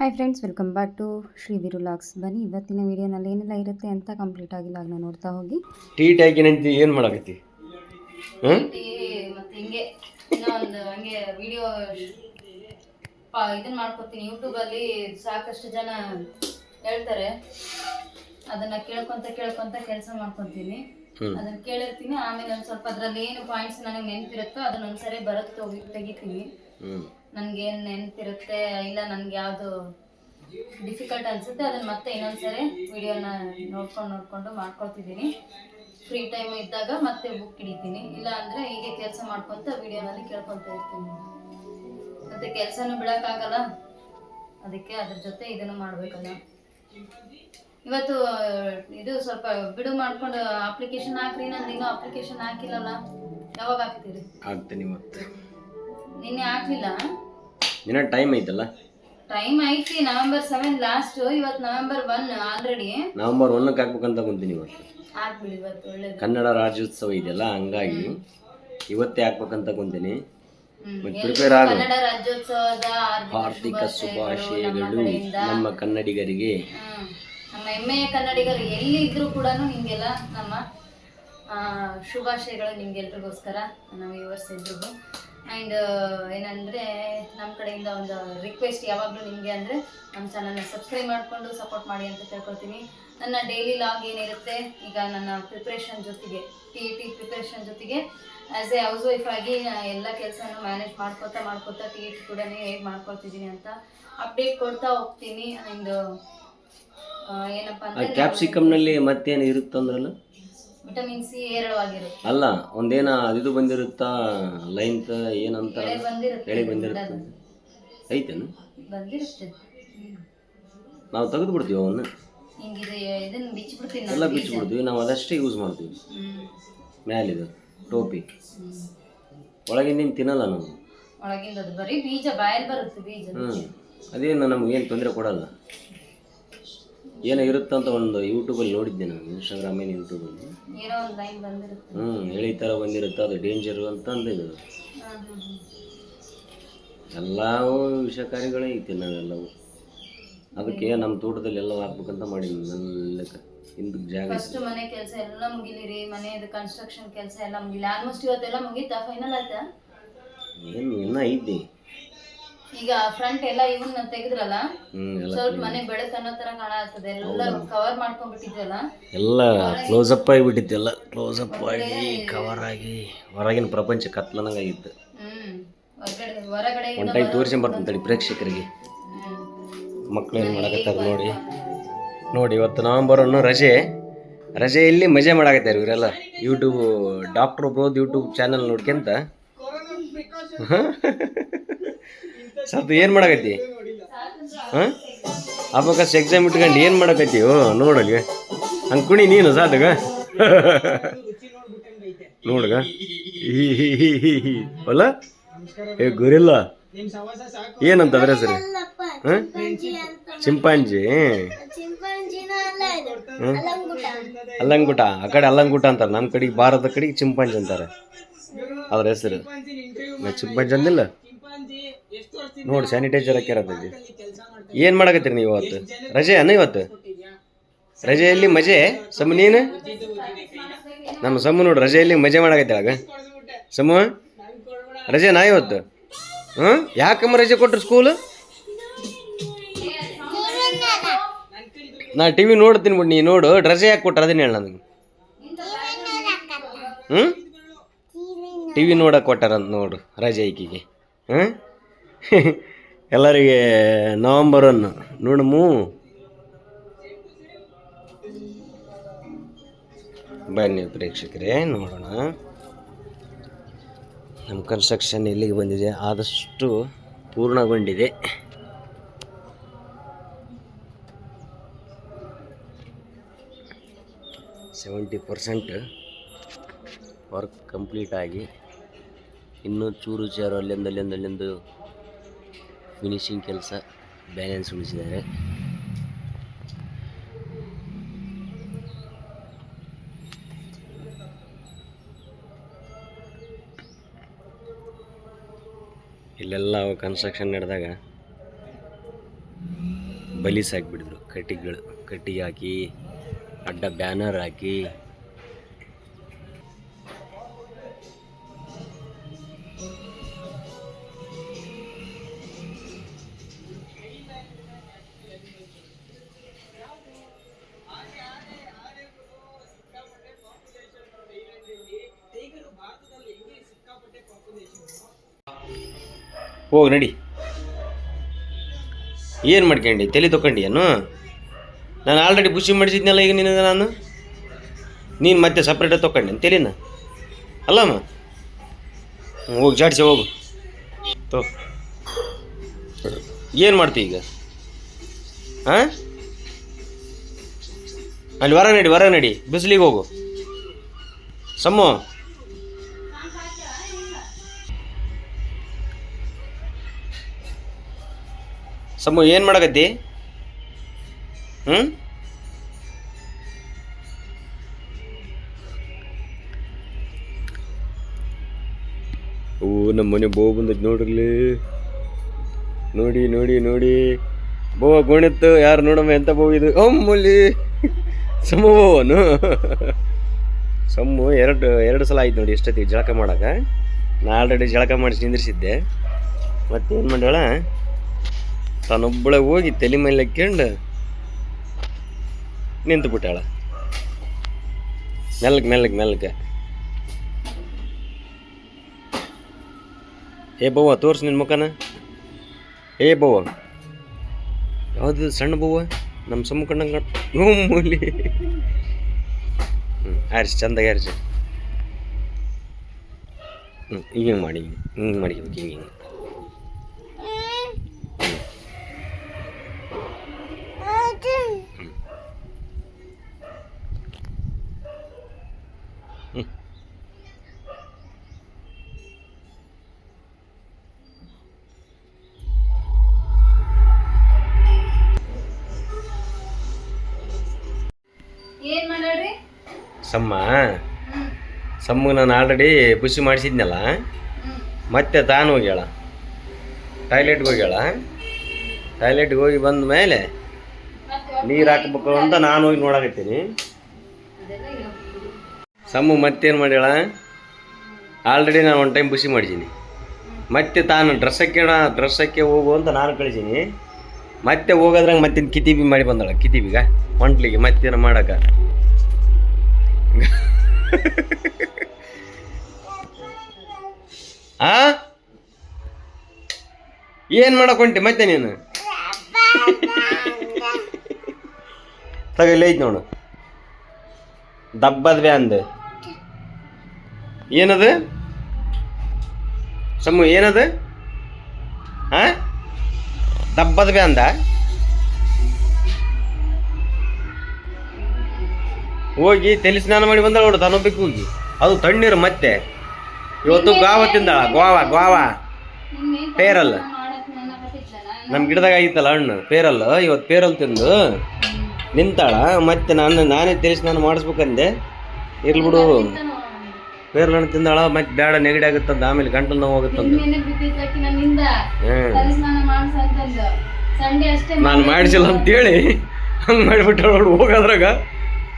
Hi friends welcome back to Shri ವಿರುಲಾಕ್ಸ್ ಬನ್ನಿ ಇವತ್ತಿನ ವಿಡಿಯೋನಲ್ಲಿ ಏನೆಲ್ಲ ಇರುತ್ತೆ ಅಂತ ಕಂಪ್ಲೀಟ್ ಆಗಿಲ್ಲ ಅದನ್ನ ನೋಡ್ತಾ ಹೋಗಿ. ಟೀ ಹಾಕಿನಂತಿ ಏನು ಮಾಡಕತ್ತಿ? ಮತ್ತೆ ಹಿಂಗೆ ಇನ್ನೊಂದು ಹಂಗೆ ವಿಡಿಯೋ ಇದನ್ನ ಮಾಡ್ಕೊತೀನಿ ಯೂಟ್ಯೂಬಲ್ಲಿ ಸಾಕಷ್ಟು ಜನ ಹೇಳ್ತಾರೆ. ಅದನ್ನ ಕೇಳ್ಕೊಂತ ಕೇಳ್ಕೊಂತ ಕೆಲಸ ಮಾಡ್ಕೊತೀನಿ ಅದನ್ನ ಕೇಳಿರ್ತೀನಿ. ಆಮೇಲೆ ಒಂದು ಸ್ವಲ್ಪ ಅದ್ರಲ್ಲಿ ಏನು ಪಾಯಿಂಟ್ಸ್ ನನಗೆ ನೆನಪಿರುತ್ತೋ ಅದನ್ನ ಒಂದ್ಸರಿ ಬರತ್ ಹೋಗಿ ತೆಗಿತೀನಿ. ಹ್ಮ್ ನನ್ಗೆ ಏನು ನೆನಪಿರುತ್ತೆ, ಇಲ್ಲ ನನ್ಗೆ ಯಾವುದು ಡಿಫಿಕಲ್ಟ್ ಅನ್ಸುತ್ತೆ ಅದನ್ನ ಮತ್ತೆ ಇನ್ನೊಂದ್ಸರಿ ವಿಡಿಯೋನ ನೋಡ್ಕೊಂಡು ನೋಡ್ಕೊಂಡು ಮಾಡ್ಕೊಳ್ತಿದ್ದೀನಿ. ಫ್ರೀ ಟೈಮ್ ಇದ್ದಾಗ ಮತ್ತೆ ಬುಕ್ ಹಿಡಿತೀನಿ. ಇಲ್ಲ ಅಂದ್ರೆ ಹೀಗೆ ಕೆಲಸ ಮಾಡ್ಕೊಂತ ವಿಡಿಯೋನಲ್ಲಿ ಕೇಳ್ಕೊಂತ ಇರ್ತೀನಿ. ಮತ್ತೆ ಕೆಲಸನೂ ಬಿಡಕ್ಕಾಗಲ್ಲ. ಅದಕ್ಕೆ ಅದ್ರ ಜೊತೆ ಇದನ್ನು ಮಾಡ್ಬೇಕಲ್ಲ ಇವತ್ತು ಇದು ಸ್ವಲ್ಪ ಬಿಡು ಮಾಡ್ಕೊಂಡು ಅಪ್ಲಿಕೇಶನ್ ಹಾಕ್ರಿ ನಾನು ಇನ್ನೂ ಅಪ್ಲಿಕೇಶನ್ ಹಾಕಿಲ್ಲಲ್ಲ. ಯಾವಾಗ ಹಾಕ್ತೀರಿ? ಹಾಕ್ತೀನಿ ಮತ್ತೆ. ನಿನ್ನೆ ಹಾಕ್ಲಿಲ್ಲ ನಿನ್ನ ಟೈಮ್ ಐತಲ್ಲ? ಟೈಮ್ ಐತಿ ನವೆಂಬರ್ ಸೆವೆನ್ ಲಾಸ್ಟ್ ಇವತ್ತು ನವೆಂಬರ್ ಒನ್ ಆಲ್ರೆಡಿ ನವಂಬರ್ ಒಂದಕ್ಕೆ ಹಾಕ್ಬೇಕಂತ ಕುಂತೀನಿ ಇವತ್ತು. ಹಾಕ್ಬಿಡಿ ಇವತ್ತು ಒಳ್ಳೇದು. ಕನ್ನಡ ರಾಜ್ಯೋತ್ಸವ ಇದೆಯಲ್ಲ ಹಂಗಾಗಿ ಇವತ್ತೇ ಹಾಕ್ಬೇಕಂತ ಕುಂತೀನಿ ಹ್ಮ್. ಮತ್ತೆ ಪ್ರಿಪೇರ್ ಆಗು ಕನ್ನಡ ರಾಜ್ಯೋತ್ಸವದ ಹಾರ್ದಿಕ ಶುಭಾಶಯಗಳು ನಮ್ಮ ಕನ್ನಡಿಗರಿಗೆ. ನಮ್ಮ ಹೆಮ್ಮೆಯ ಕನ್ನಡಿಗರು ಎಲ್ಲಿ ಇದ್ರು ಕೂಡ ನಿಮ್ಗೆಲ್ಲ ನಮ್ಮ ಶುಭಾಶಯಗಳು ನಿಮ್ಗೆಲ್ರಿಗೋಸ್ಕರ ನಮ್ಮ ವ್ಯೂವರ್ಸ್ ಎಲ್ರಿಗೂ ಆ್ಯಂಡ್ ಏನಂದರೆ ನಮ್ಮ ಕಡೆಯಿಂದ ಒಂದು ರಿಕ್ವೆಸ್ಟ್ ಯಾವಾಗಲೂ ನಿಮಗೆ ಅಂದರೆ ನಮ್ಮ ಚಾನಲ್ನ ಸಬ್ಸ್ಕ್ರೈಬ್ ಮಾಡಿಕೊಂಡು ಸಪೋರ್ಟ್ ಮಾಡಿ ಅಂತ ಕೇಳ್ಕೊಳ್ತೀನಿ. ನನ್ನ ಡೈಲಿ ಲಾಗ್ ಏನಿರುತ್ತೆ? ಈಗ ನನ್ನ ಪ್ರಿಪ್ರೇಷನ್ ಜೊತೆಗೆ ಟಿ ಇ ಟಿ ಪ್ರಿಪ್ರೇಷನ್ ಜೊತೆಗೆ ಆ್ಯಸ್ ಎ ಹೌಸ್ ವೈಫ್ ಆಗಿ ಎಲ್ಲ ಕೆಲಸನೂ ಮ್ಯಾನೇಜ್ ಮಾಡ್ಕೋತಾ ಮಾಡ್ಕೊತಾ ಟಿ ಇ ಟಿ ಕೂಡ ಹೇಗೆ ಮಾಡ್ಕೊಳ್ತಿದ್ದೀನಿ ಅಂತ ಅಪ್ಡೇಟ್ ಕೊಡ್ತಾ ಹೋಗ್ತೀನಿ. ಆ್ಯಂಡ್ ಏನಪ್ಪ ಆ ಅಂದರೆ ಕ್ಯಾಪ್ಸಿಕಮ್ನಲ್ಲಿ ಮತ್ತೇನು ಇರುತ್ತಂದ್ರಲ್ಲ? ವಿಟಮಿನ್ ಸಿ ಹೇರಳವಾಗಿರುತ್ತೆ ಅಲ್ಲ ಒಂದೇನ ಅದಿದು ಬಂದಿರುತ್ತಾ? ಲೈನ್ತ ಏನಂತ ಎಳೆ ಬಂದಿರುತ್ತೆ. ಎಳೆ ಬಂದಿರುತ್ತೆ. ಐತೇನು? ಬಂದಿರುತ್ತೆ. ನಾವು ತೆಗೆದು ಬಿಡ್ತೀವಿ ಅವನ್ನ? ಹಿಂಗಿದೆ ಇದನ್ನ ಬಿಚ್ಚಿಬಿಡ್ತೀನಿ ಎಲ್ಲ ಬಿಚ್ಚಿಬಿಡ್ತೀವಿ. ನಾವು ಅದಷ್ಟೇ ಯೂಸ್ ಮಾಡ್ತೀವಿ. ಮ್ಯಾಲಿದು ಟೋಪಿ. ಒಳಗಿಂದ ತಿನ್ನಲ್ಲ ನಾವು? ಒಳಗಿಂದ ಅದು ಬರೀ ಬೀಜ ಬಾಯಲ್ಲಿ ಬರುತ್ತೆ ಬೀಜ. ಹ್ಞೂ ಅದೇನು ನಮಗೇನು ತೊಂದರೆ ಕೊಡಲ್ಲ? ಏನೋ ಇರುತ್ತಂತ ಒಂದು ಯೂಟ್ಯೂಬಲ್ಲಿ ನೋಡಿದ್ದೆ ನಾನು ಇನ್ಸ್ಟಾಗ್ರಾಮ್ ಏನು ಯೂಟ್ಯೂಬಲ್ಲಿ ಹ್ಞೂ ಎಳಿ ಥರ ಬಂದಿರುತ್ತೆ. ಅದು ಡೇಂಜರು ಅಂತ ಹ್ಮ್. ಎಲ್ಲವೂ ವಿಷಕಾರಿಗಳೇ ಐತಿ ನಾವೆಲ್ಲವು. ಅದಕ್ಕೆ ನಮ್ಮ ತೋಟದಲ್ಲಿ ಎಲ್ಲ ಹಾಕ್ಬೇಕಂತ ಮಾಡಿದ್ವಿ ನನ್ನ ಹಿಂದಕ್ಕೆ ಜಾಗ ಫಸ್ಟ್ ಮನೆ ಕೆಲಸ ಎಲ್ಲ ಮುಗಿಲಿರಿ ಮನೆಯದು ಕನ್ಸ್ಟ್ರಕ್ಷನ್ ಕೆಲಸ ಎಲ್ಲ ಮುಗಿಲಿ. ಆಲ್ಮೋಸ್ಟ್ ಇವತ್ತೆಲ್ಲ ಮುಗೀತಾ? ಫೈನಲ್ ಆಯ್ತಾ? ಏನು ಇನ್ನೂ ಐತಿ. ಈಗ ಫ್ರಂಟ್ ಎಲ್ಲ ಇವನ್ನ ತೆಗೆದ್ರಲ್ಲ? ಹ್ಞೂ ಎಲ್ಲ ಸ್ವಲ್ಪ ಮನೆ ಬೆಳಕು ಅನ್ನೋ ತರ ಕಾಣತ್ತದೆ ಎಲ್ಲ ಕವರ್ ಮಾಡ್ಕೊಂಡ್ಬಿಟ್ಟಿದ್ವಲ್ಲ? ಎಲ್ಲ ಆಗಿ ಆಗಿಬಿಟ್ಟಿತ್ತು ಎಲ್ಲ ಅಪ್ ಆಗಿ ಕವರ್ ಆಗಿ. ಹೊರಗಿನ ಪ್ರಪಂಚ ಕತ್ಲನಂಗಾಗಿತ್ತು. ಹ್ಮ್ ಹೊರಗಡೆ ಒಂದು ಟೈಮ್ ತೋರಿಸ್ಕೊಂಬರ್ತೀನಿ ತಡಿ ಪ್ರೇಕ್ಷಕರಿಗೆ. ಮಕ್ಕಳು ಏನು ಮಾಡಕತ್ತಾರ ನೋಡಿ. ನೋಡಿ ಇವತ್ತು ನವಂಬರ್ ಅನ್ನೋ ರಜೆ. ರಜೆಯಲ್ಲಿ ಮಜೆ ಮಾಡಕತ್ತಾರೆ ಇವರೆಲ್ಲ. ಯೂಟ್ಯೂಬ್ ಡಾಕ್ಟ್ರ್ ಬ್ರೋದ್ ಯೂಟ್ಯೂಬ್ ಚಾನಲ್ ನೋಡ್ಕೊಂತ. ಸ್ವಲ್ಪ ಏನು ಮಾಡಕತ್ತಿ? ಹಾಂ? ಅಪಕಾಶ ಎಕ್ಸಾಮ್ ಇಟ್ಕೊಂಡು ಏನು ಮಾಡಕತ್ತಿ? ಓ ನೋಡಲಿ ಹಂಗೆ ಕುಣಿ ನೀನು ಸಾಧಗ ನೋಡಗ. ಅಲ್ಲ? ಏ, ಗುರಿಲ್ಲ. ಏನಂತಂದ್ರೆ ಸರಿ ಹಾಂ? ಚಿಂಪಾಂಜಿ? ಅಲ್ಲಂಗುಟ. ಆ ಕಡೆ ಅಲ್ಲಂಗುಟ ಅಂತಾರೆ. ನಮ್ಮ ಕಡೆಗೆ ಭಾರತ ಕಡೆಗೆ ಚಿಂಪಾಂಜಿ ಅಂತಾರೆ. ಅವ್ರ ಹೆಸರು. ಚಿಂಪಾಂಜಿ ಅಂದಿಲ್ಲ? ನೋಡಿ ಸ್ಯಾನಿಟೈಸರ್ ಹಾಕಿರತ್ತೈತಿ ಏನು ಮಾಡಕತ್ತೀರಿ ನೀವು ಇವತ್ತು? ರಜೆ ಅನ್ನ ಇವತ್ತು? ರಜೆಯಲ್ಲಿ ಮಜೆ? ಸಮ ನೀನು? ನಮ್ಮ ಸಮ ನೋಡಿ ರಜೆಯಲ್ಲಿ ಮಜೆ ಮಾಡಕತ್ತಾಗ ಸಮ ರಜೆ ನಾ ಇವತ್ತು? ಹ್ಞೂ ಯಾಕಮ್ಮ ರಜೆ ಕೊಟ್ಟರು ಸ್ಕೂಲು? ನಾ ಟಿ ವಿ ನೋಡ್ತೀನಿ ಬಿಡಿ ನೀ ನೋಡು ರಜೆ ಯಾಕೆ ಕೊಟ್ಟರು ಅದನ್ನ ಹೇಳ ನನಗೆ. ಹ್ಞೂ ಟಿ ವಿ ನೋಡಕ್ಕೆ ಕೊಟ್ಟಾರಂತ ನೋಡು ರಜೆ ಈಕಿಗೆ. ಹ್ಞೂ ಎಲ್ಲರಿಗೆ ನವಂಬರ್ ಒನ್ ನೋಡಮು. ಬನ್ನಿ ಪ್ರೇಕ್ಷಕರೇ, ನೋಡೋಣ. ನಮ್ಮ ಕನ್ಸ್ಟ್ರಕ್ಷನ್ ಎಲ್ಲಿಗೆ ಬಂದಿದೆ? ಆದಷ್ಟು ಪೂರ್ಣಗೊಂಡಿದೆ. ಸೆವೆಂಟಿ ಪರ್ಸೆಂಟ್ ವರ್ಕ್ ಕಂಪ್ಲೀಟ್ ಆಗಿ ಇನ್ನೂ ಚೂರು ಚಾರು ಅಲ್ಲಿಂದ ಅಲ್ಲಿಂದ ಅಲ್ಲಿಂದ ಫಿನಿಶಿಂಗ್ ಕೆಲಸ ಬ್ಯಾಲೆನ್ಸ್ ಉಳಿಸಿದ್ದಾರೆ. ಇಲ್ಲೆಲ್ಲ ಕನ್ಸ್ಟ್ರಕ್ಷನ್ ನಡೆದಾಗ ಬಲಿಸಾಕ್ಬಿಟ್ಟಿದ್ರು ಕಟ್ಟಿಗೆಗಳು ಕಟ್ಟಿಗೆ ಹಾಕಿ ಅಡ್ಡ ಬ್ಯಾನರ್ ಹಾಕಿ. ಹೋಗಿ ನಡಿ. ಏನು ಮಾಡ್ಕೊಂಡಿ? ತಲೆ ತೊಗೊಂಡಿಯನು ನಾನು ಆಲ್ರೆಡಿ ಬುಷಿ ಮಾಡಿಸಿದ್ನಲ್ಲ ಈಗ ನಿನ್ನ ನಾನು? ನೀನು ಮತ್ತೆ ಸಪ್ರೇಟಾಗಿ ತೊಗೊಂಡೆ ತಲೆನ? ಅಲ್ಲಮ್ಮ ಹೋಗಿ, ಜಾಡ್ಸಿ, ಹೋಗು. ತೋ. ಏನು ಮಾಡ್ತೀವಿ ಈಗ? ಹಾಂ ಅಲ್ಲಿ ಹೊರ ನಡಿ ಹೊರ ನಡಿ. ಬಿಸಿಲಿಗೆ ಹೋಗು. ಸಮ್ಮು. ಸಮ್ಮು ಏನು ಮಾಡಕತ್ತಿ? ಹ್ಞೂ ಓ ನಮ್ಮ ಮನೆ ಬೋ ಬಂದೈತೆ ನೋಡ್ರಲ್ಲಿ. ನೋಡಿ ನೋಡಿ ನೋಡಿ. ಬೋ, ಗೋಣಿತ್ತು. ಯಾರು ನೋಡಮ್ಮ ಎಂತ ಬೋ ಇದು? ಅಮ್ಮಲ್ಲಿ ಸಮ ಬೋವನು ಸಮ್ಮು ಎರಡು ಎರಡು ಸಲ ಆಯ್ತು ನೋಡಿ ಎಷ್ಟೊತ್ತಿಗೆ ಜಳಕ ಮಾಡಕ್ಕೆ. ನಾ ಆಲ್ರೆಡಿ ಜಳಕ ಮಾಡಿಸಿ ನಿಂದಿರಿಸಿದ್ದೆ. ಮತ್ತೇನು ಮಾಡ್ಯಾಳ? ತಾನೊಬ್ಬಳೆ ಹೋಗಿ ತಲೆ ಮೇಲೆ ಹಾಕ್ಯಂಡು ನಿಂತು ಬಿಟ್ಟಾಳ ಮೆಲ್ಲಗೆ ಮೆಲ್ಲಗೆ ಮೆಲ್ಲಗೆ ಏ ಬವ್ವ, ತೋರ್ಸು ನಿನ್ನ ಮುಖನ. ಏ ಬವ್ವ. ಯಾವುದು ಸಣ್ಣ ಬವ್ವ? ನಮ್ಮ ಸಮ್ಮ ಕಣ್ಣಂಗೆ ಹ್ಞೂ ಮೂಲಿ. ಹ್ಞೂ ಆರಿಸಿ, ಚಂದಾಗಿ ಆರಿಸಿ. ಹ್ಞೂ ಹಿಂಗೆ ಮಾಡಿ ಹಿಂಗೆ ಮಾಡಿ ಹಿಂಗೆ ಹಿಂಗೆ. ಸಮ್ಮ. ಸಮ್ಮಗೆ ಸಮ್ಮ ನಾನು ಆಲ್ರೆಡಿ ಬುಸಿ ಮಾಡಿಸಿದ್ನಲ್ಲ, ಮತ್ತೆ ತಾನು ಹೋಗ್ಯಾಳ. ಟಾಯ್ಲೆಟ್ಗೆ ಹೋಗ್ಯಾಳ. ಟಾಯ್ಲೆಟ್ಗೆ ಹೋಗಿ ಬಂದ ಮೇಲೆ ನೀರು ಹಾಕ್ಬೇಕು ಅಂತ ನಾನು ಹೋಗಿ ನೋಡಕತ್ತೀನಿ. ಸಮ್ಮು ಮತ್ತೇನು ಮಾಡ್ಯಾಳ? ಆಲ್ರೆಡಿ ನಾನು ಒನ್ ಟೈಮ್ ಬುಸಿ ಮಾಡಿದ್ದೀನಿ ಮತ್ತೆ ತಾನು ಡ್ರೆಸ್ ಹಾಕ್ಯಣ ಡ್ರೆಸ್ ಹಾಕಿ ಹೋಗು ಅಂತ ನಾನು ಕಳಿಸೀನಿ. ಮತ್ತೆ ಹೋಗೋದ್ರಾಗ ಮತ್ತೆ ಕಿತಿಬಿ ಮಾಡಿ ಬಂದಳ. ಕಿತಿಬಿಗ ಹೊಂಟ್ಲಿಗೆ ಮತ್ತೇನು ಮಾಡಕ? ಆ? ಏನು ಮಾಡಕ್ ಹೊಂಟಿ? ಮತ್ತೆ ನೀನು? ತಗಲಿ ಐತಿ ನೋಡು. ದಬ್ಬದ ಬ್ಯಾಂದ್ ಏನದು? ಸಮ ಏನದು? ಹಾ ದಬ್ಬದ ಬ್ಯಾಂದ ಹೋಗಿ ತಲೆ ಸ್ನಾನ ಮಾಡಿ ಬಂದಾಳ ನೋಡು ತಾನೊಬ್ಬಕ್ಕೆ ಹೋಗಿ ಅದು ತಣ್ಣೀರು ಮತ್ತೆ. ಇವತ್ತು ಗಾವ ತಿಂದಳ ಗೋವಾ ಗೋವಾ ಪೇರಲ್. ನಮ್ಮ ಗಿಡದಾಗ ಆಗಿತ್ತಲ್ಲ ಹಣ್ಣು ಪೇರಲ್. ಇವತ್ತು ಪೇರಲ್ ತಿಂದು ನಿಂತಾಳ. ಮತ್ತೆ ನಾನು ನಾನೇ ತಲೆ ಸ್ನಾನ ಮಾಡಿಸ್ಬೇಕಂದೆ. ಇರ್ಲಿ ಬಿಡು. ಪೇರಲ್ ಹಣ್ಣು ತಿಂದಾಳ ಮತ್ತೆ ಬೇಡ ನೆಗಡಿ ಆಗುತ್ತಂತ ಆಮೇಲೆ ಗಂಟಲು ನೋವು ಹೋಗುತ್ತಂತ ನಾನು ಮಾಡಿಸಿಲ್ಲ ಅಂತೇಳಿ. ಹಂಗೆ ಮಾಡಿಬಿಟ್ಟ ನೋಡು ಹೋಗೋದ್ರಾಗ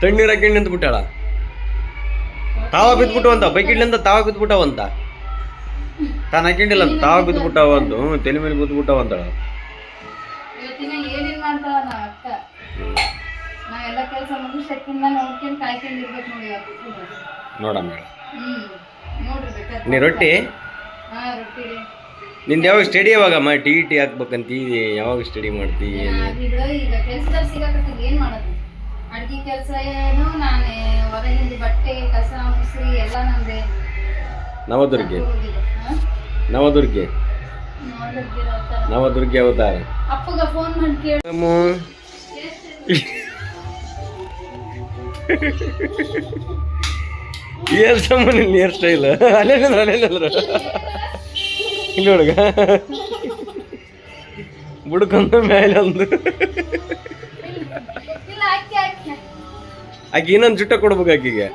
ತಣ್ಣೀರು ಹಾಕೊಂಡು ನಿಂತು ಬಿಟ್ಟಾಳ ತಾವ ಬಿದ್ಬಿಟ್ಟವಂತ ಬೈಕಿಡ್ಲಿಂದ ತಾವ ಬಿದ್ಬಿಟ್ಟವಂತ? ತಾನು ಹಾಕೊಂಡಿಲ್ಲ ಅಂತ ತಾವ ಬಿದ್ದುಬಿಟ್ಟವಂತು ಹ್ಞೂ ತಲೆ ಮೇಲೆ ಇವತ್ತು. ನೋಡಮ್ಮ ನೀ ರೊಟ್ಟಿ? ನಿಂದು ಯಾವಾಗ ಸ್ಟಡಿ ಯಾವಾಗಮ್ಮ ಟಿ ಟಿ ಹಾಕ್ಬೇಕಂತೀವಿ ಯಾವಾಗ ಸ್ಟಡಿ ಮಾಡ್ತಿ ಅಡ್ಗೆ ಕೆಲಸ ಏನು? ನಾನೇ ಹೊರಗಿಂದ ಬಟ್ಟೆ ಕಸ ಮುಸ್ರಿ ಎಲ್ಲ ನಂದೆ. ನವದುರ್ಗೆ. ನವದುರ್ಗೆ. ನವದುರ್ಗೆ. ಅವತಾರ ಅಪ್ಪಗ ಫೋನ್ ಮಾಡಿ ಕೇಳಿ. ಏರ್ ಏನ್ ಸಂಬಂಧ ಹೇರ್ ಸ್ಟೈಲ್? ಅಲ್ಲೇ ನಿಂದ್ರು, ಅಲ್ಲೇ ಇಲ್ಲಿ ಹುಡುಗ. ಬುಡ್ಕೊಂಡ ಮೇಲೆ ಒಂದು. ಆಕೆ ಇನ್ನೊಂದು ಜುಟ್ಟ ಕೊಡ್ಬೇಕು ಆಕೆಗೆ.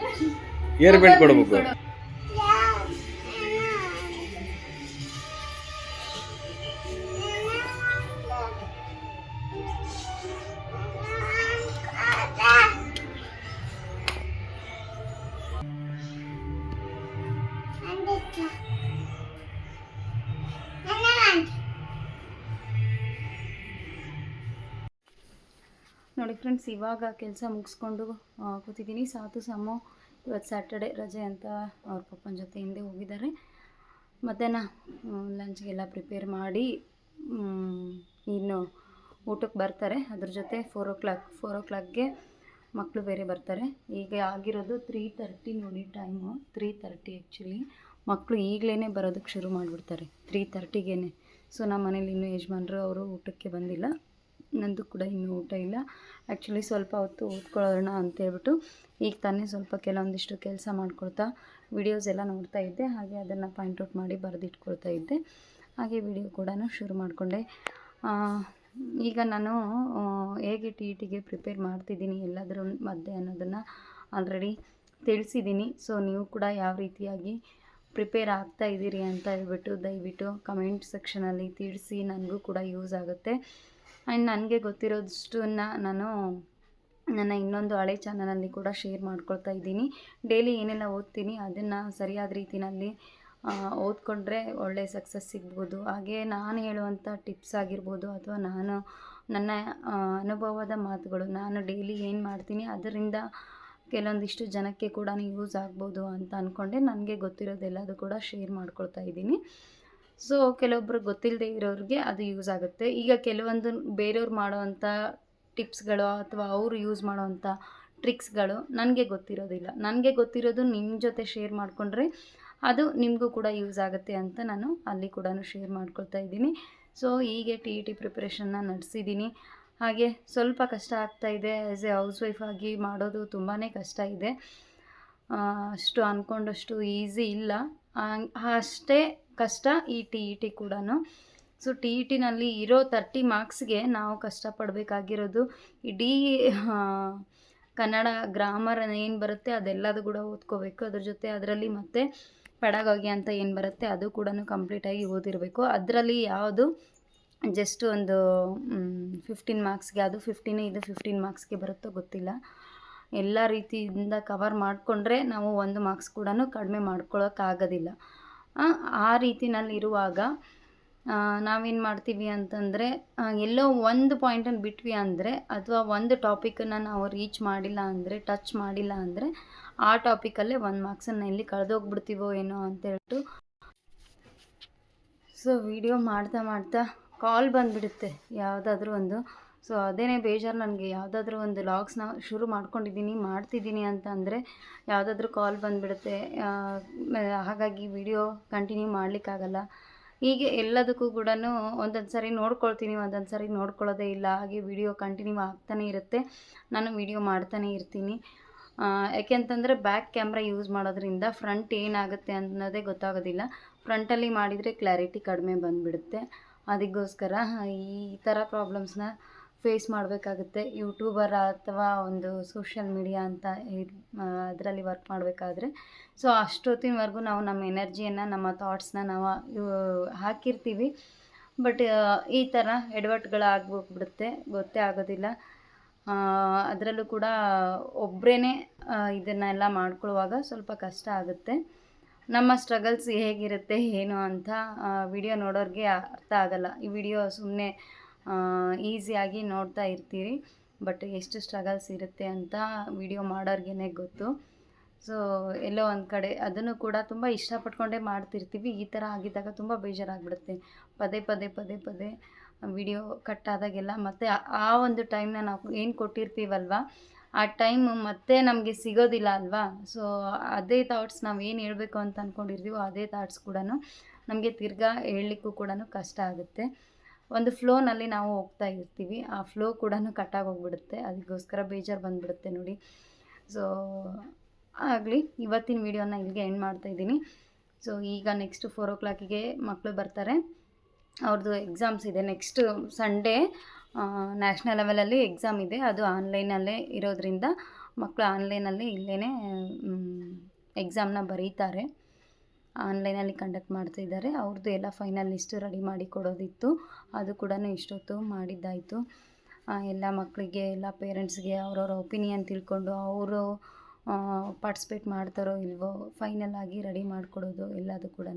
ಏರ್ ಕೊಡ್ಬೇಕು. ನೋಡಿ ಫ್ರೆಂಡ್ಸ್ ಇವಾಗ ಕೆಲಸ ಮುಗಿಸ್ಕೊಂಡು ಕೂತಿದ್ದೀನಿ. ಸಾತು ಸಾಮು ಇವತ್ತು ಸ್ಯಾಟರ್ಡೆ ರಜೆ ಅಂತ ಅವ್ರ ಪಪ್ಪನ ಜೊತೆ ಹಿಂದೆ ಹೋಗಿದ್ದಾರೆ. ಮಧ್ಯಾಹ್ನ ಲಂಚ್ಗೆಲ್ಲ ಪ್ರಿಪೇರ್ ಮಾಡಿ ಇನ್ನು ಊಟಕ್ಕೆ ಬರ್ತಾರೆ. ಅದ್ರ ಜೊತೆ ಫೋರ್ ಓ ಕ್ಲಾಕ್ ಫೋರ್ ಓ ಕ್ಲಾಕ್ಗೆ ಮಕ್ಕಳು ಬೇರೆ ಬರ್ತಾರೆ. ಈಗ ಆಗಿರೋದು ತ್ರೀ ತರ್ಟಿ ನೋಡಿ ಟೈಮು ತ್ರೀ ತರ್ಟಿ ಆ್ಯಕ್ಚುಲಿ ಮಕ್ಕಳು ಈಗಲೇ ಬರೋದಕ್ಕೆ ಶುರು ಮಾಡಿಬಿಡ್ತಾರೆ. ತ್ರೀ ತರ್ಟಿಗೇ ಸೊ ನಮ್ಮ ಮನೇಲಿ ಇನ್ನೂ ಯಜಮಾನ್ರು ಅವರು ಊಟಕ್ಕೆ ಬಂದಿಲ್ಲ. ನಂದು ಕೂಡ ಇನ್ನೂ ಊಟ ಇಲ್ಲ. ಆ್ಯಕ್ಚುಲಿ ಸ್ವಲ್ಪ ಹೊತ್ತು ಓದ್ಕೊಳ್ಳೋಣ ಅಂತೇಳ್ಬಿಟ್ಟು ಈಗ ತಾನೇ ಸ್ವಲ್ಪ ಕೆಲವೊಂದಿಷ್ಟು ಕೆಲಸ ಮಾಡ್ಕೊಳ್ತಾ ವಿಡಿಯೋಸ್ ಎಲ್ಲ ನೋಡ್ತಾ ಇದ್ದೆ. ಹಾಗೆ ಅದನ್ನು ಪಾಯಿಂಟ್ ಔಟ್ ಮಾಡಿ ಬರೆದಿಟ್ಕೊಳ್ತಾ ಇದ್ದೆ. ಹಾಗೆ ವಿಡಿಯೋ ಕೂಡ ಶುರು ಮಾಡಿಕೊಂಡೆ. ಈಗ ನಾನು ಹೇಗೆ ಟಿ ಟಿಗೆ ಪ್ರಿಪೇರ್ ಮಾಡ್ತಿದ್ದೀನಿ ಎಲ್ಲದರ ಮಧ್ಯೆ ಅನ್ನೋದನ್ನು ಆಲ್ರೆಡಿ ತಿಳಿಸಿದ್ದೀನಿ. ಸೊ ನೀವು ಕೂಡ ಯಾವ ರೀತಿಯಾಗಿ ಪ್ರಿಪೇರ್ ಆಗ್ತಾ ಇದ್ದೀರಿ ಅಂತ ಹೇಳ್ಬಿಟ್ಟು ದಯವಿಟ್ಟು ಕಮೆಂಟ್ ಸೆಕ್ಷನಲ್ಲಿ ತಿಳಿಸಿ. ನನಗೂ ಕೂಡ ಯೂಸ್ ಆಗುತ್ತೆ. ಆ್ಯಂಡ್ ನನಗೆ ಗೊತ್ತಿರೋದಷ್ಟನ್ನು ನಾನು ನನ್ನ ಇನ್ನೊಂದು ಹಳೆ ಚಾನಲಲ್ಲಿ ಕೂಡ ಶೇರ್ ಮಾಡ್ಕೊಳ್ತಾ ಇದ್ದೀನಿ. ಡೈಲಿ ಏನೆಲ್ಲ ಓದ್ತೀನಿ ಅದನ್ನು ಸರಿಯಾದ ರೀತಿಯಲ್ಲಿ ಓದ್ಕೊಂಡ್ರೆ ಒಳ್ಳೆ ಸಕ್ಸಸ್ ಸಿಗ್ಬೋದು. ಹಾಗೆ ನಾನು ಹೇಳುವಂಥ ಟಿಪ್ಸ್ ಆಗಿರ್ಬೋದು ಅಥವಾ ನಾನು ನನ್ನ ಅನುಭವದ ಮಾತುಗಳು ನಾನು ಡೈಲಿ ಏನು ಮಾಡ್ತೀನಿ ಅದರಿಂದ ಕೆಲವೊಂದಿಷ್ಟು ಜನಕ್ಕೆ ಕೂಡ ಯೂಸ್ ಆಗ್ಬೋದು ಅಂತ ಅಂದ್ಕೊಂಡೆ ನನಗೆ ಗೊತ್ತಿರೋದೆಲ್ಲದು ಕೂಡ ಶೇರ್ ಮಾಡ್ಕೊಳ್ತಾ ಇದ್ದೀನಿ. ಸೊ ಕೆಲವೊಬ್ರು ಗೊತ್ತಿಲ್ಲದೆ ಇರೋರಿಗೆ ಅದು ಯೂಸ್ ಆಗುತ್ತೆ. ಈಗ ಕೆಲವೊಂದು ಬೇರೆಯವ್ರು ಮಾಡೋವಂಥ ಟಿಪ್ಸ್ಗಳು ಅಥವಾ ಅವರು ಯೂಸ್ ಮಾಡೋವಂಥ ಟ್ರಿಕ್ಸ್ಗಳು ನನಗೆ ಗೊತ್ತಿರೋದಿಲ್ಲ. ನನಗೆ ಗೊತ್ತಿರೋದು ನಿಮ್ಮ ಜೊತೆ ಶೇರ್ ಮಾಡಿಕೊಂಡ್ರೆ ಅದು ನಿಮಗೂ ಕೂಡ ಯೂಸ್ ಆಗುತ್ತೆ ಅಂತ ನಾನು ಅಲ್ಲಿ ಕೂಡ ಶೇರ್ ಮಾಡ್ಕೊಳ್ತಾ ಇದ್ದೀನಿ. ಸೊ ಹೀಗೆ ಟಿ ಇ ಟಿ ಪ್ರಿಪ್ರೇಷನ್ನ ನಡೆಸಿದ್ದೀನಿ. ಹಾಗೆ ಸ್ವಲ್ಪ ಕಷ್ಟ ಆಗ್ತಾ ಇದೆ. ಆ್ಯಸ್ ಎ ಹೌಸ್ ವೈಫ್ ಆಗಿ ಮಾಡೋದು ತುಂಬಾ ಕಷ್ಟ ಇದೆ. ಅಷ್ಟು ಅಂದ್ಕೊಂಡಷ್ಟು ಈಸಿ ಇಲ್ಲ. ಅಷ್ಟೇ ಕಷ್ಟ ಈ ಟಿ ಇ ಟಿ ಕೂಡ ಸೊ ಟಿ ಇ ಟಿನಲ್ಲಿ ಇರೋ ತರ್ಟಿ ಮಾರ್ಕ್ಸ್ಗೆ ನಾವು ಕಷ್ಟಪಡಬೇಕಾಗಿರೋದು ಇಡೀ ಕನ್ನಡ ಗ್ರಾಮರ್ ಏನು ಬರುತ್ತೆ ಅದೆಲ್ಲದು ಕೂಡ ಓದ್ಕೋಬೇಕು. ಅದ್ರ ಜೊತೆ ಅದರಲ್ಲಿ ಮತ್ತೆ ಪೆಡಗಾಗಿ ಅಂತ ಏನು ಬರುತ್ತೆ ಅದು ಕೂಡ ಕಂಪ್ಲೀಟಾಗಿ ಓದಿರಬೇಕು. ಅದರಲ್ಲಿ ಯಾವುದು ಜಸ್ಟ್ ಒಂದು ಫಿಫ್ಟೀನ್ ಮಾರ್ಕ್ಸ್ಗೆ ಅದು ಫಿಫ್ಟೀನ್ ಇದು ಫಿಫ್ಟೀನ್ ಮಾರ್ಕ್ಸ್ಗೆ ಬರುತ್ತೋ ಗೊತ್ತಿಲ್ಲ. ಎಲ್ಲ ರೀತಿಯಿಂದ ಕವರ್ ಮಾಡಿಕೊಂಡ್ರೆ ನಾವು ಒಂದು ಮಾರ್ಕ್ಸ್ ಕೂಡ ಕಡಿಮೆ ಮಾಡ್ಕೊಳ್ಳೋಕ್ಕಾಗೋದಿಲ್ಲ ಆ, ರೀತಿನಲ್ಲಿರುವಾಗ ನಾವೇನು ಮಾಡ್ತೀವಿ ಅಂತಂದರೆ ಎಲ್ಲೋ ಒಂದು ಪಾಯಿಂಟನ್ನು ಬಿಟ್ವಿ ಅಂದರೆ ಅಥವಾ ಒಂದು ಟಾಪಿಕನ್ನು ನಾವು ರೀಚ್ ಮಾಡಿಲ್ಲ ಅಂದರೆ ಟಚ್ ಮಾಡಿಲ್ಲ ಅಂದರೆ ಆ ಟಾಪಿಕಲ್ಲೇ ಒಂದು ಮಾರ್ಕ್ಸನ್ನು ಎಲ್ಲಿ ಕಳೆದೋಗ್ಬಿಡ್ತೀವೋ ಏನೋ ಅಂತ ಹೇಳ್ಬಿಟ್ಟು ಸೊ ವಿಡಿಯೋ ಮಾಡ್ತಾ ಮಾಡ್ತಾ ಕಾಲ್ ಬಂದುಬಿಡುತ್ತೆ. ಯಾವುದಾದ್ರೂ ಒಂದು ಸೊ ಅದೇನೇ ಬೇಜಾರು ನನಗೆ ಯಾವುದಾದ್ರೂ ಒಂದು ಲಾಗ್ಸ್ನ ಶುರು ಮಾಡ್ಕೊಂಡಿದ್ದೀನಿ, ಮಾಡ್ತಿದ್ದೀನಿ ಅಂತ ಅಂದರೆ ಯಾವುದಾದ್ರೂ ಕಾಲ್ ಬಂದುಬಿಡುತ್ತೆ. ಹಾಗಾಗಿ ವಿಡಿಯೋ ಕಂಟಿನ್ಯೂ ಮಾಡಲಿಕ್ಕಾಗಲ್ಲ. ಹೀಗೆ ಎಲ್ಲದಕ್ಕೂ ಕೂಡ ಒಂದೊಂದು ಸಾರಿ ನೋಡ್ಕೊಳ್ತೀನಿ, ಒಂದೊಂದು ಸಾರಿ ನೋಡ್ಕೊಳ್ಳೋದೇ ಇಲ್ಲ. ಹಾಗೆ ವಿಡಿಯೋ ಕಂಟಿನ್ಯೂ ಆಗ್ತಾನೆ ಇರುತ್ತೆ. ನಾನು ವಿಡಿಯೋ ಮಾಡ್ತಾನೆ ಇರ್ತೀನಿ. ಯಾಕೆಂತಂದರೆ ಬ್ಯಾಕ್ ಕ್ಯಾಮ್ರಾ ಯೂಸ್ ಮಾಡೋದ್ರಿಂದ ಫ್ರಂಟ್ ಏನಾಗುತ್ತೆ ಅನ್ನೋದೇ ಗೊತ್ತಾಗೋದಿಲ್ಲ. ಫ್ರಂಟಲ್ಲಿ ಮಾಡಿದರೆ ಕ್ಲಾರಿಟಿ ಕಡಿಮೆ ಬಂದುಬಿಡುತ್ತೆ. ಅದಕ್ಕೋಸ್ಕರ ಈ ಥರ ಪ್ರಾಬ್ಲಮ್ಸ್ನ ಫೇಸ್ ಮಾಡಬೇಕಾಗುತ್ತೆ. ಯೂಟ್ಯೂಬರ್ ಅಥವಾ ಒಂದು ಸೋಷಿಯಲ್ ಮೀಡಿಯಾ ಅಂತ ಅದರಲ್ಲಿ ವರ್ಕ್ ಮಾಡಬೇಕಾದ್ರೆ. ಸೊ ಅಷ್ಟೊತ್ತಿನವರೆಗೂ ನಾವು ನಮ್ಮ ಎನರ್ಜಿಯನ್ನು ನಮ್ಮ ಥಾಟ್ಸ್ನ ನಾವು ಹಾಕಿರ್ತೀವಿ. ಬಟ್ ಈ ಥರ ಎಡವಟ್ಟುಗಳಾಗೋಗ್ಬಿಡುತ್ತೆ ಗೊತ್ತೇ ಆಗೋದಿಲ್ಲ. ಅದರಲ್ಲೂ ಕೂಡ ಒಬ್ಬರೇ ಇದನ್ನೆಲ್ಲ ಮಾಡ್ಕೊಳ್ಳುವಾಗ ಸ್ವಲ್ಪ ಕಷ್ಟ ಆಗುತ್ತೆ. ನಮ್ಮ ಸ್ಟ್ರಗಲ್ಸ್ ಹೇಗಿರುತ್ತೆ, ಏನು ಅಂತ ವಿಡಿಯೋ ನೋಡೋರಿಗೆ ಅರ್ಥ ಆಗಲ್ಲ. ಈ ವಿಡಿಯೋ ಸುಮ್ಮನೆ ಈಸಿಯಾಗಿ ನೋಡ್ತಾ ಇರ್ತೀರಿ. ಬಟ್ ಎಷ್ಟು ಸ್ಟ್ರಗಲ್ಸ್ ಇರುತ್ತೆ ಅಂತ ವಿಡಿಯೋ ಮಾಡೋರ್ಗೇ ಗೊತ್ತು. ಸೊ ಎಲ್ಲೋ ಒಂದು ಕಡೆ ಅದನ್ನು ಕೂಡ ತುಂಬ ಇಷ್ಟಪಟ್ಕೊಂಡೇ ಮಾಡ್ತಿರ್ತೀವಿ. ಈ ಥರ ಆಗಿದ್ದಾಗ ತುಂಬ ಬೇಜಾರಾಗ್ಬಿಡುತ್ತೆ. ಪದೇ ಪದೇ ಪದೇ ಪದೇ ವಿಡಿಯೋ ಕಟ್ ಆದಾಗೆಲ್ಲ ಮತ್ತು ಆ- ಒಂದು ಟೈಮ್ನ ನಾವು ಏನು ಕೊಟ್ಟಿರ್ತೀವಲ್ವ? ಆ ಟೈಮ್ ಮತ್ತೆ ನಮಗೆ ಸಿಗೋದಿಲ್ಲ ಅಲ್ವಾ? ಸೊ ಅದೇ ಥಾಟ್ಸ್ ನಾವು ಏನು ಹೇಳಬೇಕು ಅಂತ ಅಂದ್ಕೊಂಡಿರ್ತೀವೋ ಅದೇ ಥಾಟ್ಸ್ ಕೂಡ ನಮಗೆ ತಿರ್ಗಾ ಹೇಳಲಿಕ್ಕೂ ಕೂಡ ಕಷ್ಟ ಆಗುತ್ತೆ. ಒಂದು ಫ್ಲೋನಲ್ಲಿ ನಾವು ಹೋಗ್ತಾ ಇರ್ತೀವಿ. ಆ ಫ್ಲೋ ಕೂಡ ಕಟ್ಟಾಗೋಗ್ಬಿಡುತ್ತೆ ಅದಕ್ಕೋಸ್ಕರ ಬೇಜಾರು ಬಂದುಬಿಡುತ್ತೆ ನೋಡಿ. ಸೊ ಆಗಲಿ, ಇವತ್ತಿನ ವೀಡಿಯೋನ ಇಲ್ಲಿಗೆ ಎಂಡ್ ಮಾಡ್ತಾ ಇದ್ದೀನಿ. ಸೊ ಈಗ ನೆಕ್ಸ್ಟ್ ಫೋರ್ ಓ ಕ್ಲಾಕಿಗೆ ಮಕ್ಕಳು ಬರ್ತಾರೆ. ಅವ್ರದ್ದು ಎಕ್ಸಾಮ್ಸ್ ಇದೆ. ನೆಕ್ಸ್ಟ್ ಸಂಡೇ ನ್ಯಾಷನಲ್ ಲೆವೆಲಲ್ಲಿ ಎಕ್ಸಾಮ್ ಇದೆ. ಅದು ಆನ್ಲೈನಲ್ಲೇ ಇರೋದ್ರಿಂದ ಮಕ್ಕಳು ಆನ್ಲೈನಲ್ಲಿ ಇಲ್ಲೇ ಎಕ್ಸಾಮ್ನ ಬರೀತಾರೆ. ಆನ್ಲೈನಲ್ಲಿ ಕಂಡಕ್ಟ್ ಮಾಡ್ತಾ ಇದ್ದಾರೆ. ಅವ್ರದ್ದು ಎಲ್ಲ ಫೈನಲ್ ಲಿಸ್ಟ್ ರೆಡಿ ಮಾಡಿ ಕೊಡೋದಿತ್ತು. ಅದು ಕೂಡ ಇಷ್ಟೊತ್ತು ಮಾಡಿದ್ದಾಯಿತು. ಎಲ್ಲ ಮಕ್ಕಳಿಗೆ, ಎಲ್ಲ ಪೇರೆಂಟ್ಸ್ಗೆ ಅವ್ರವ್ರ ಒಪಿನಿಯನ್ ತಿಳ್ಕೊಂಡು ಅವರು ಪಾರ್ಟಿಸಿಪೇಟ್ ಮಾಡ್ತಾರೋ ಇಲ್ವೋ, ಫೈನಲ್ ಆಗಿ ರೆಡಿ ಮಾಡಿಕೊಡೋದು ಎಲ್ಲದು ಕೂಡ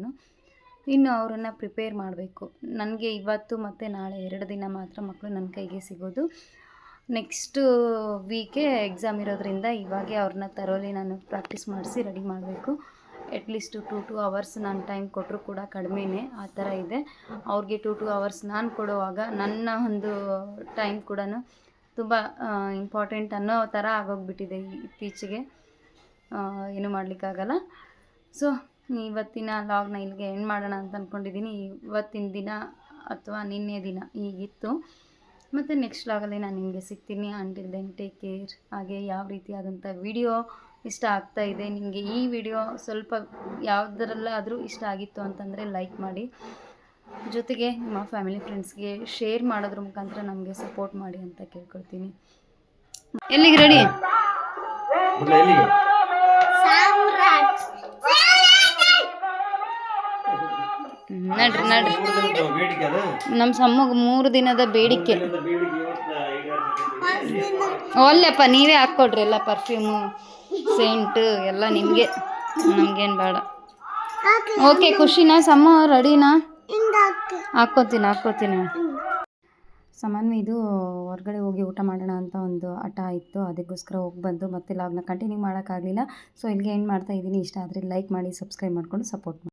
ಇನ್ನು ಅವರನ್ನು ಪ್ರಿಪೇರ್ ಮಾಡಬೇಕು. ನನಗೆ ಇವತ್ತು ಮತ್ತು ನಾಳೆ ಎರಡು ದಿನ ಮಾತ್ರ ಮಕ್ಕಳು ನನ್ನ ಕೈಗೆ ಸಿಗೋದು. ನೆಕ್ಸ್ಟು ವೀಕೆ ಎಕ್ಸಾಮ್ ಇರೋದ್ರಿಂದ ಇವಾಗೆ ಅವ್ರನ್ನ ತರೋಲಿ ನಾನು ಪ್ರಾಕ್ಟೀಸ್ ಮಾಡಿಸಿ ರೆಡಿ ಮಾಡಬೇಕು. At least two two hours ನಾನು ಟೈಮ್ ಕೊಟ್ಟರು ಕೂಡ ಕಡಿಮೆನೇ ಆ ಥರ ಇದೆ. ಅವ್ರಿಗೆ ಟು ಟು ಅವರ್ಸ್ ನಾನು ಕೊಡುವಾಗ ನನ್ನ ಒಂದು ಟೈಮ್ ಕೂಡ ತುಂಬ ಇಂಪಾರ್ಟೆಂಟ್ ಅನ್ನೋ ಥರ ಆಗೋಗ್ಬಿಟ್ಟಿದೆ ಇತ್ತೀಚೆಗೆ. ಏನು ಮಾಡಲಿಕ್ಕಾಗಲ್ಲ. ಸೊ ಇವತ್ತಿನ ಲಾಗ್ನ ಇಲ್ಲಿಗೆ ಎಂಡ್ ಮಾಡೋಣ ಅಂತ ಅಂದ್ಕೊಂಡಿದ್ದೀನಿ ಇವತ್ತಿನ ದಿನ ಅಥವಾ ನಿನ್ನೆ ದಿನ ಹೀಗಿತ್ತು. ಮತ್ತು ನೆಕ್ಸ್ಟ್ ಲಾಗಲ್ಲಿ ನಾನು ನಿಮಗೆ ಸಿಗ್ತೀನಿ. ಅಂಟಿಲ್ ದೆನ್ ಟೇಕ್ ಕೇರ್ ಹಾಗೆ ಯಾವ ರೀತಿಯಾದಂಥ ವಿಡಿಯೋ ಇಷ್ಟ ಆಗ್ತಾ ಇದೆ. ನಿಮಗೆ ಈ ವಿಡಿಯೋ ಸ್ವಲ್ಪ ಯಾವುದರಲ್ಲಾದರೂ ಇಷ್ಟ ಆಗಿತ್ತು ಅಂತಂದರೆ ಲೈಕ್ ಮಾಡಿ. ಜೊತೆಗೆ ನಿಮ್ಮ ಫ್ಯಾಮಿಲಿ ಫ್ರೆಂಡ್ಸ್ಗೆ ಶೇರ್ ಮಾಡೋದ್ರ ಮುಖಾಂತರ ನಮಗೆ ಸಪೋರ್ಟ್ ಮಾಡಿ ಅಂತ ಕೇಳ್ಕೊಳ್ತೀನಿ. ಎಲ್ಲಿಗೆ ರೆಡಿ ನಡ್ರಿ ನಡ್ರಿ. ನಮ್ಮ ಸಮ್ಮಗ ಮೂರು ದಿನದ ಬೇಡಿಕೆ. ಒಲ್ಲೆಪ್ಪ ನೀವೇ ಹಾಕ್ಕೊಡ್ರಿ ಎಲ್ಲ ಪರ್ಫ್ಯೂಮು ಸೆಂಟ್ ಎಲ್ಲ ನಿಮಗೆ. ನಮ್ಗೇನು ಬೇಡ. ಓಕೆ ಖುಷಿನಾ ಸಮ ರೆಡಿನಾ? ಹಾಕ್ಕೋತೀನಿ ಹಾಕ್ಕೋತೀನಿ ಸಾಮಾನ್ಯ ಇದು ಹೊರಗಡೆ ಹೋಗಿ ಊಟ ಮಾಡೋಣ ಅಂತ ಒಂದು ಹಠ ಇತ್ತು. ಅದಕ್ಕೋಸ್ಕರ ಹೋಗಿ ಬಂದು ಮತ್ತೆ ಲಾಗ್ನ ಕಂಟಿನ್ಯೂ ಮಾಡೋಕ್ಕಾಗಲಿಲ್ಲ. ಸೊ ಇಲ್ಲಿಗೆ ಏನು ಮಾಡ್ತಾ ಇದ್ದೀನಿ ಇಷ್ಟ ಆದರೆ ಲೈಕ್ ಮಾಡಿ ಸಬ್ಸ್ಕ್ರೈಬ್ ಮಾಡಿಕೊಂಡು ಸಪೋರ್ಟ್ ಮಾಡಿ.